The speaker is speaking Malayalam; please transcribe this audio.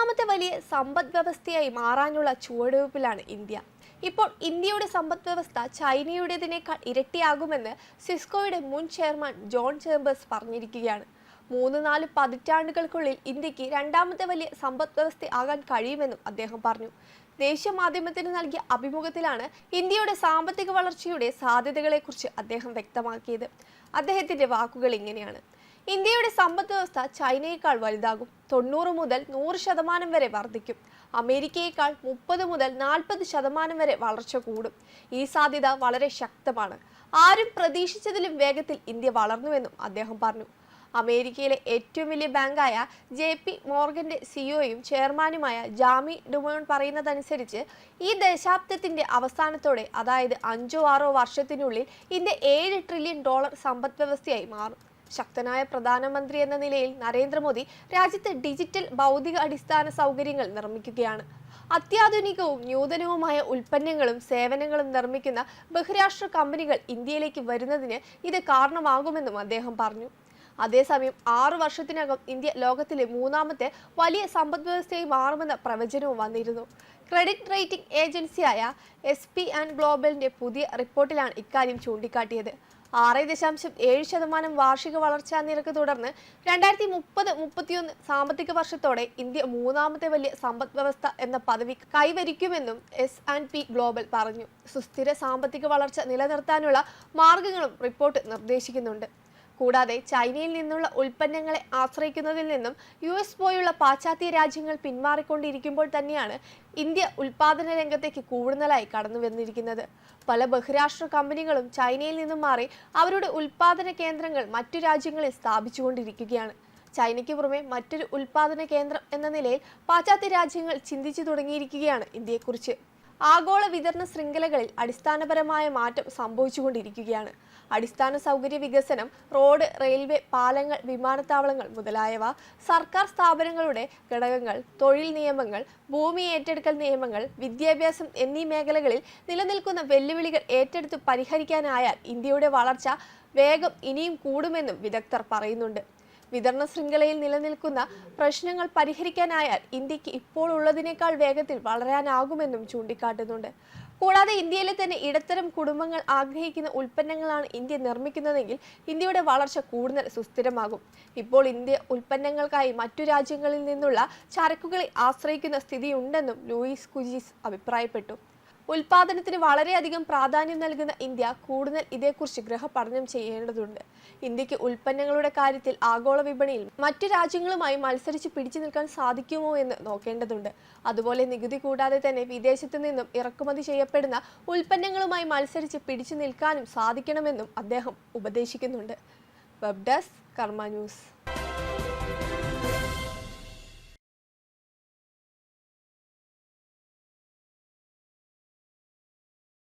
മൂന്നാമത്തെ വലിയ സമ്പദ് വ്യവസ്ഥയായി മാറാനുള്ള ചുവടുവയ്പ്പിലാണ് ഇന്ത്യ. ഇപ്പോൾ ഇന്ത്യയുടെ സമ്പദ് വ്യവസ്ഥ ചൈനയുടേതിനേക്കാൾ ഇരട്ടിയാകുമെന്ന് സിസ്കോയുടെ മുൻ ചെയർമാൻ ജോൺ ചേംബേഴ്സ് പറഞ്ഞിരിക്കുകയാണ്. മൂന്ന് നാല് പതിറ്റാണ്ടുകൾക്കുള്ളിൽ ഇന്ത്യയ്ക്ക് രണ്ടാമത്തെ വലിയ സമ്പദ് വ്യവസ്ഥ ആകാൻ കഴിയുമെന്നും അദ്ദേഹം പറഞ്ഞു. ദേശീയ മാധ്യമത്തിന് നൽകിയ അഭിമുഖത്തിലാണ് ഇന്ത്യയുടെ സാമ്പത്തിക വളർച്ചയുടെ സാധ്യതകളെക്കുറിച്ച് അദ്ദേഹം വ്യക്തമാക്കിയത്. അദ്ദേഹത്തിന്റെ വാക്കുകൾ ഇങ്ങനെയാണ്. ഇന്ത്യയുടെ സമ്പദ് വ്യവസ്ഥ ചൈനയേക്കാൾ വലുതാകും. തൊണ്ണൂറ് മുതൽ നൂറ് ശതമാനം വരെ വർദ്ധിക്കും. അമേരിക്കയേക്കാൾ മുപ്പത് മുതൽ നാൽപ്പത് ശതമാനം വരെ വളർച്ച കൂടും. ഈ സാധ്യത വളരെ ശക്തമാണ്. ആരും പ്രതീക്ഷിച്ചതിലും വേഗത്തിൽ ഇന്ത്യ വളർന്നുവെന്നും അദ്ദേഹം പറഞ്ഞു. അമേരിക്കയിലെ ഏറ്റവും വലിയ ബാങ്കായ ജെ പി മോർഗന്റെ സിഇഒയും ചെയർമാനുമായ ജാമി ഡുമോൺ പറയുന്നതനുസരിച്ച് ഈ ദശാബ്ദത്തിന്റെ അവസാനത്തോടെ അതായത് അഞ്ചോ ആറോ വർഷത്തിനുള്ളിൽ ഇന്ത്യ ഏഴ് ട്രില്യൺ ഡോളർ സമ്പദ് വ്യവസ്ഥയായി മാറും. ശക്തനായ പ്രധാനമന്ത്രി എന്ന നിലയിൽ നരേന്ദ്രമോദി രാജ്യത്ത് ഡിജിറ്റൽ ഭൗതിക അടിസ്ഥാന സൗകര്യങ്ങൾ നിർമ്മിക്കുകയാണ്. അത്യാധുനികവും നൂതനവുമായ ഉൽപ്പന്നങ്ങളും സേവനങ്ങളും നിർമ്മിക്കുന്ന ബഹുരാഷ്ട്ര കമ്പനികൾ ഇന്ത്യയിലേക്ക് വരുന്നതിന് ഇത് കാരണമാകുമെന്നും അദ്ദേഹം പറഞ്ഞു. അതേസമയം ആറു വർഷത്തിനകം ഇന്ത്യ ലോകത്തിലെ മൂന്നാമത്തെ വലിയ സമ്പദ് വ്യവസ്ഥയായി മാറുമെന്ന പ്രവചനവും വന്നിരുന്നു. ക്രെഡിറ്റ് റേറ്റിംഗ് ഏജൻസിയായ എസ് പി ആൻഡ് ഗ്ലോബലിന്റെ പുതിയ റിപ്പോർട്ടിലാണ് ഇക്കാര്യം ചൂണ്ടിക്കാട്ടിയത്. ആറ് ദശാംശം ഏഴ് ശതമാനം വാർഷിക വളർച്ചാ നിരക്ക് തുടർന്ന് രണ്ടായിരത്തി മുപ്പത് മുപ്പത്തിയൊന്ന് സാമ്പത്തിക വർഷത്തോടെ ഇന്ത്യ മൂന്നാമത്തെ വലിയ സമ്പദ് വ്യവസ്ഥ എന്ന പദവി കൈവരിക്കുമെന്നും എസ് ആൻഡ് പി ഗ്ലോബൽ പറഞ്ഞു. സുസ്ഥിര സാമ്പത്തിക വളർച്ച നിലനിർത്താനുള്ള മാർഗങ്ങളും റിപ്പോർട്ട് നിർദ്ദേശിക്കുന്നുണ്ട്. കൂടാതെ ചൈനയിൽ നിന്നുള്ള ഉൽപ്പന്നങ്ങളെ ആശ്രയിക്കുന്നതിൽ നിന്നും യു എസ് പോലുള്ള പാശ്ചാത്യ രാജ്യങ്ങൾ പിന്മാറിക്കൊണ്ടിരിക്കുമ്പോൾ തന്നെയാണ് ഇന്ത്യ ഉൽപാദന രംഗത്തേക്ക് കൂടുതലായി കടന്നു വന്നിരിക്കുന്നത് പല ബഹുരാഷ്ട്ര കമ്പനികളും ചൈനയിൽ നിന്നും മാറി അവരുടെ ഉൽപാദന കേന്ദ്രങ്ങൾ മറ്റു രാജ്യങ്ങളിൽ സ്ഥാപിച്ചുകൊണ്ടിരിക്കുകയാണ്. ചൈനയ്ക്ക് പുറമെ മറ്റൊരു ഉൽപാദന കേന്ദ്രം എന്ന നിലയിൽ പാശ്ചാത്യ രാജ്യങ്ങൾ ചിന്തിച്ചു തുടങ്ങിയിരിക്കുകയാണ് ഇന്ത്യയെക്കുറിച്ച്. ആഗോള വിതരണ ശൃംഖലകളിൽ അടിസ്ഥാനപരമായ മാറ്റം സംഭവിച്ചുകൊണ്ടിരിക്കുകയാണ്. അടിസ്ഥാന സൗകര്യ വികസനം റോഡ് റെയിൽവേ പാലങ്ങൾ വിമാനത്താവളങ്ങൾ മുതലായവ സർക്കാർ സ്ഥാപനങ്ങളുടെ ഘടകങ്ങൾ തൊഴിൽ നിയമങ്ങൾ ഭൂമി ഏറ്റെടുക്കൽ നിയമങ്ങൾ വിദ്യാഭ്യാസം എന്നീ മേഖലകളിൽ നിലനിൽക്കുന്ന വെല്ലുവിളികൾ ഏറ്റെടുത്ത് പരിഹരിക്കാനായാൽ ഇന്ത്യയുടെ വളർച്ച വേഗം ഇനിയും കൂടുമെന്നും വിദഗ്ധർ പറയുന്നുണ്ട്. വിതരണ ശൃംഖലയിൽ നിലനിൽക്കുന്ന പ്രശ്നങ്ങൾ പരിഹരിക്കാനായാൽ ഇന്ത്യയ്ക്ക് ഇപ്പോൾ ഉള്ളതിനേക്കാൾ വേഗത്തിൽ വളരാനാകുമെന്നും ചൂണ്ടിക്കാട്ടുന്നുണ്ട്. കൂടാതെ ഇന്ത്യയിലെ തന്നെ ഇടത്തരം കുടുംബങ്ങൾ ആഗ്രഹിക്കുന്ന ഉൽപ്പന്നങ്ങളാണ് ഇന്ത്യ നിർമ്മിക്കുന്നതെങ്കിൽ ഇന്ത്യയുടെ വളർച്ച കൂടുതൽ സുസ്ഥിരമാകും. ഇപ്പോൾ ഇന്ത്യ ഉൽപ്പന്നങ്ങൾക്കായി മറ്റു രാജ്യങ്ങളിൽ നിന്നുള്ള ചരക്കുകളെ ആശ്രയിക്കുന്ന സ്ഥിതിയുണ്ടെന്നും ലൂയിസ് കുജീസ് അഭിപ്രായപ്പെട്ടു. ഉൽപാദനത്തിന് വളരെയധികം പ്രാധാന്യം നൽകുന്ന ഇന്ത്യ കൂടുതൽ ഇതേക്കുറിച്ച് ഗൃഹപഠനം ചെയ്യേണ്ടതുണ്ട്. ഇന്ത്യയ്ക്ക് ഉൽപ്പന്നങ്ങളുടെ കാര്യത്തിൽ ആഗോള വിപണിയിൽ മറ്റു രാജ്യങ്ങളുമായി മത്സരിച്ച് പിടിച്ചു നിൽക്കാൻ സാധിക്കുമോ എന്ന് നോക്കേണ്ടതുണ്ട്. അതുപോലെ നികുതി കൂടാതെ തന്നെ വിദേശത്തു നിന്നും ഇറക്കുമതി ചെയ്യപ്പെടുന്ന ഉൽപ്പന്നങ്ങളുമായി മത്സരിച്ച് പിടിച്ചു നിൽക്കാനും സാധിക്കണമെന്നും അദ്ദേഹം ഉപദേശിക്കുന്നുണ്ട്. Web desk Karma News.